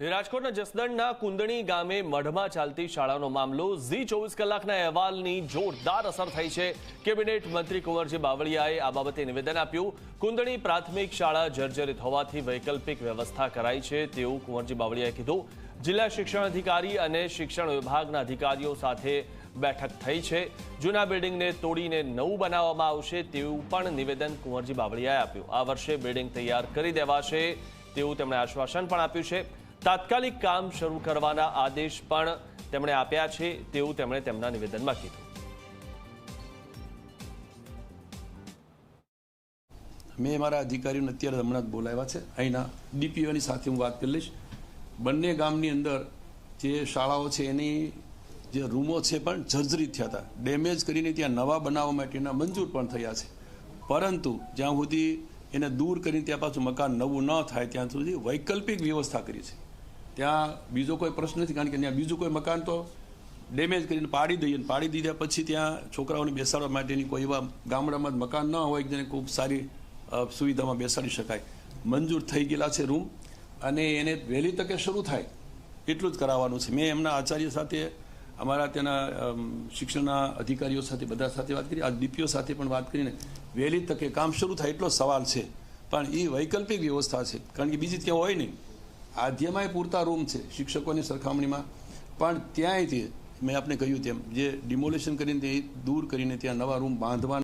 રાજકોટના જસદણના કુંદણી ગામે મઢમાં ચાલતી શાળાનો મામલો ઝી ચોવીસ કલાકના અહેવાલની જોરદાર અસર થઈ છે. કેબિનેટ મંત્રી કુંવરજી બાવળિયાએ આ બાબતે નિવેદન આપ્યું. કુંદણી પ્રાથમિક શાળા જર્જરિત હોવાથી વૈકલ્પિક વ્યવસ્થા કરાઈ છે તેવું કુંવરજી બાવળિયાએ કીધું. જિલ્લા શિક્ષણ અધિકારી અને શિક્ષણ વિભાગના અધિકારીઓ સાથે બેઠક થઈ છે. જૂના બિલ્ડિંગને તોડીને નવું બનાવવામાં આવશે તેવું પણ નિવેદન કુંવરજી બાવળિયાએ આપ્યું. આ વર્ષે બિલ્ડિંગ તૈયાર કરી દેવાશે તેવું તેમણે આશ્વાસન પણ આપ્યું છે. તાત્કાલિક કામ શરૂ કરવાના આદેશ પણ તેમણે આપ્યા છે તેવું તેમણે તેમના નિવેદનમાં કીધું. મેં મારા અધિકારીઓને અત્યારે હમણાં જ બોલાવ્યા છે. અહીંના ડીપીઓની સાથે હું વાત કરી લઈશ. બંને ગામની અંદર જે શાળાઓ છે, એની જે રૂમો છે પણ જર્જરિત થયા હતા. ડેમેજ કરીને ત્યાં નવા બનાવવા માટેના મંજૂર પણ થયા છે. પરંતુ જ્યાં સુધી એને દૂર કરીને ત્યાં પાછું મકાન નવું ન થાય, ત્યાં સુધી વૈકલ્પિક વ્યવસ્થા કરી છે. ત્યાં બીજો કોઈ પ્રશ્ન નથી, કારણ કે ત્યાં બીજું કોઈ મકાન તો ડેમેજ કરીને પાડી દઈએ પાડી દીધા પછી ત્યાં છોકરાઓને બેસાડવા માટેની કોઈ એવા ગામડામાં મકાન ન હોય જેને ખૂબ સારી સુવિધામાં બેસાડી શકાય. મંજૂર થઈ ગયેલા છે રૂમ અને એને વહેલી તકે શરૂ થાય. એટલું જ કરાવવાનું છે. મેં એમના આચાર્ય સાથે, અમારા ત્યાંના શિક્ષણના અધિકારીઓ સાથે બધા સાથે વાત કરી. આ ડીપીઓ સાથે પણ વાત કરીને વહેલી તકે કામ શરૂ થાય એટલો સવાલ છે. પણ એ વૈકલ્પિક વ્યવસ્થા છે. કારણ કે બીજી ત્યાં હોય નહીં. આધ્યમાંય પૂરતા રૂમ છે, શિક્ષકોની સરખામણીમાં. પણ ત્યાંય મેં આપને કહ્યું તેમ, જે ડિમોલેશન કરીને તે દૂર કરીને ત્યાં નવા રૂમ બાંધવાના